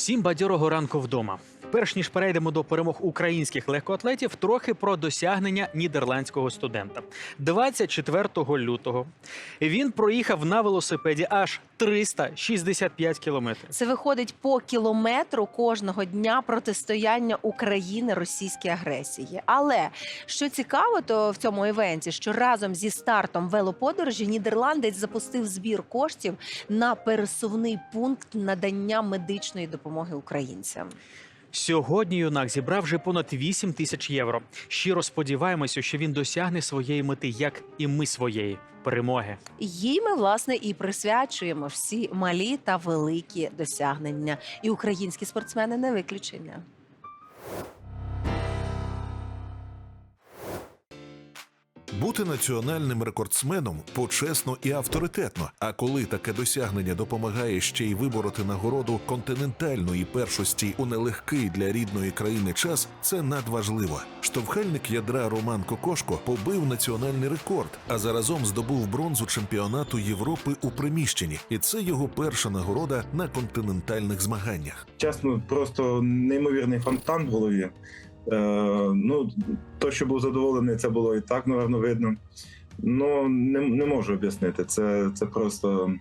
Всім бадьорого ранку вдома. Перш ніж перейдемо до перемог українських легкоатлетів, трохи про досягнення нідерландського студента. 24 лютого він проїхав на велосипеді аж 365 кілометрів. Це виходить по кілометру кожного дня протистояння України російській агресії. Але що цікаво, то в цьому івенті, що разом зі стартом велоподорожі нідерландець запустив збір коштів на пересувний пункт надання медичної допомоги українцям. Сьогодні юнак зібрав вже понад 8 тисяч євро. Щиро сподіваємося, що він досягне своєї мети, як і ми своєї перемоги. Їй ми власне і присвячуємо всі малі та великі досягнення. І українські спортсмени не виключення. Бути національним рекордсменом почесно і авторитетно. А коли таке досягнення допомагає ще й вибороти нагороду континентальної першості у нелегкий для рідної країни час, це надважливо. Штовхальник ядра Роман Кокошко побив національний рекорд, а заразом здобув бронзу чемпіонату Європи у приміщенні, і це його перша нагорода на континентальних змаганнях. Чесно, просто неймовірний фонтан в голові. Е, ну, то, що був задоволений, це було і так, напевно, видно. Ну, не, не можу об'яснити. Це, це просто.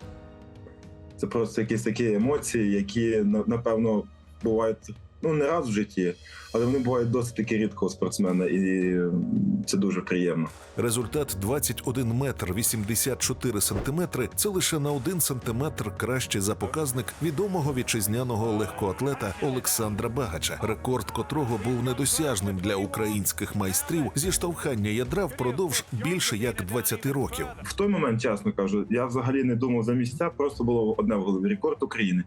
Це просто якісь такі емоції, які на- напевно бувають ну не раз в житті, але вони бувають досить таки рідко у спортсмена, і це дуже приємно. Результат 21 метр 84 сантиметри. Це лише на один сантиметр краще за показник відомого вітчизняного легкоатлета Олександра Багача, рекорд котрого був недосяжним для українських майстрів зі штовхання ядра впродовж більше як 20 років. В той момент, чесно кажу, я взагалі не думав за місця, просто було одне в голові рекорд України.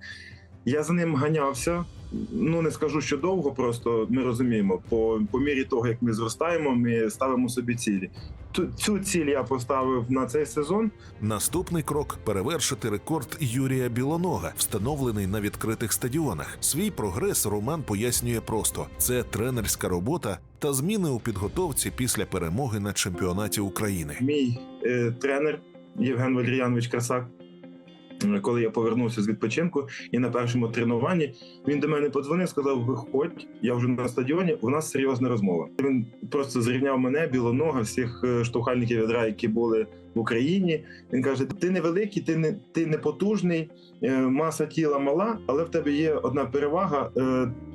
Я за ним ганявся. Ну не скажу, що довго, просто ми розуміємо, по, по мірі того, як ми зростаємо, ми ставимо собі цілі. Ту- Цю ціль я поставив на цей сезон. Наступний крок перевершити рекорд Юрія Білонога, встановлений на відкритих стадіонах. Свій прогрес Роман пояснює просто: це тренерська робота та зміни у підготовці після перемоги на чемпіонаті України. Мій е, тренер Євген Валеріанович Красак. Е, Коли я повернувся з відпочинку і на першому тренуванні він до мене подзвонив, сказав: Виходь, я вже на стадіоні. У нас серйозна розмова. Він просто зрівняв мене білонога, всіх е, штовхальників ядра, які були в Україні. Він каже: Ти невеликий, ти не ти не потужний, е, маса тіла мала, але в тебе є одна перевага.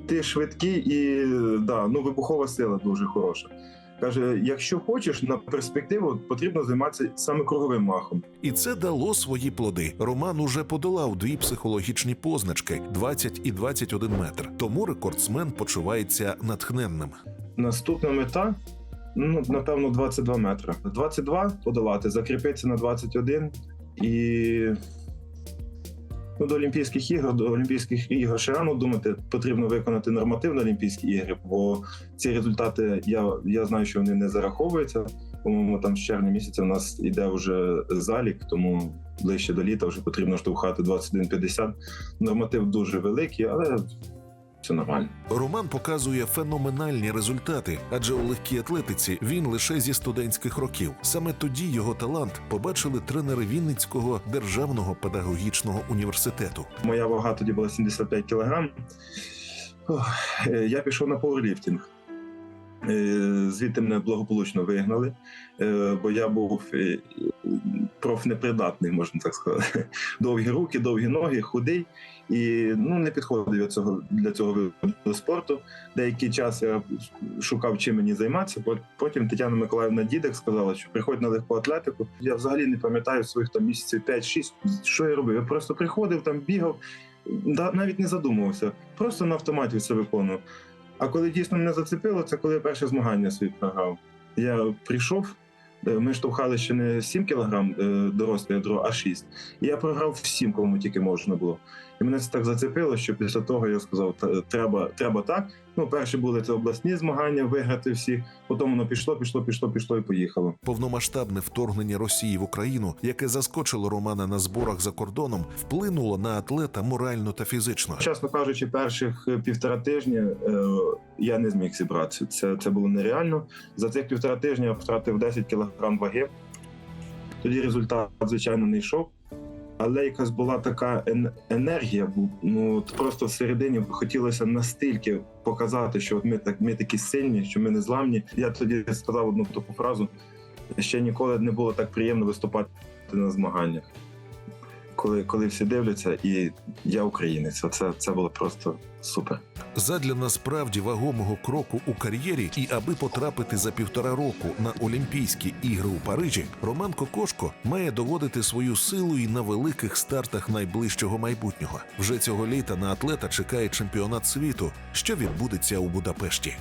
Ти швидкий і да, ну вибухова сила дуже хороша. Каже: якщо хочеш на перспективу, потрібно займатися саме круговим махом. І це дало свої плоди. Роман уже подолав дві психологічні позначки 20 і 21 метр. Тому рекордсмен почувається натхненним. Наступна мета. Ну, напевно, 22 метри. 22 подолати, закріпитися на 21 і ну, до Олімпійських ігор, до Олімпійських ігор ще рано думати, потрібно виконати нормативно Олімпійські ігри, бо ці результати я, я знаю, що вони не зараховуються. По-моєму, там з червня місяця в нас іде вже залік, тому ближче до літа вже потрібно штовхати 21-50. Норматив дуже великий, але все нормально. Роман показує феноменальні результати, адже у легкій атлетиці він лише зі студентських років. Саме тоді його талант побачили тренери Вінницького державного педагогічного університету. Моя вага тоді була 75 кілограм. Е, Я пішов на пауерліфтинг. Е, Звідти мене благополучно вигнали, е, бо я був е, профнепридатний, можна так сказати. Довгі руки, довгі ноги, худий. І ну, не підходив я цього, для цього виду спорту. Деякий час я шукав, чим мені займатися. Потім Тетяна Миколаївна Дідek сказала, що приходь на легку атлетику. Я взагалі не пам'ятаю своїх там місяців 5-6, що я робив. Я просто приходив, там бігав, навіть не задумувався, просто на автоматі все виконував. А коли дійсно мене зацепило, це коли я перше змагання світ програв. Я прийшов, е, ми штовхали ще не 7 кілограм е, доросле ядро, а 6. І я програв всім, кому тільки можна було. І мене це так зацепило, що після того я сказав, треба, треба так. Ну, перші були це обласні змагання, виграти всі. Потім воно пішло, пішло, пішло, пішло і поїхало. Повномасштабне вторгнення Росії в Україну, яке заскочило Романа на зборах за кордоном, вплинуло на атлета морально та фізично. Чесно кажучи, перших е, півтора тижня е, я не зміг зібратися. Це, це було нереально. За цих півтора тижня я втратив 10 кілограм ваги. Тоді результат, звичайно, не йшов. Але якась була така ен- енергія. Ну просто всередині хотілося настільки показати, що от ми так ми такі сильні, що ми не зламні. Я тоді сказав одну таку фразу: ще ніколи не було так приємно виступати на змаганнях. Коли, коли всі дивляться, і я українець, це, це було просто супер. Задля насправді вагомого кроку у кар'єрі, і аби потрапити за півтора року на Олімпійські ігри у Парижі, Роман Кокошко має доводити свою силу і на великих стартах найближчого майбутнього. Вже цього літа на атлета чекає чемпіонат світу, що відбудеться у Будапешті.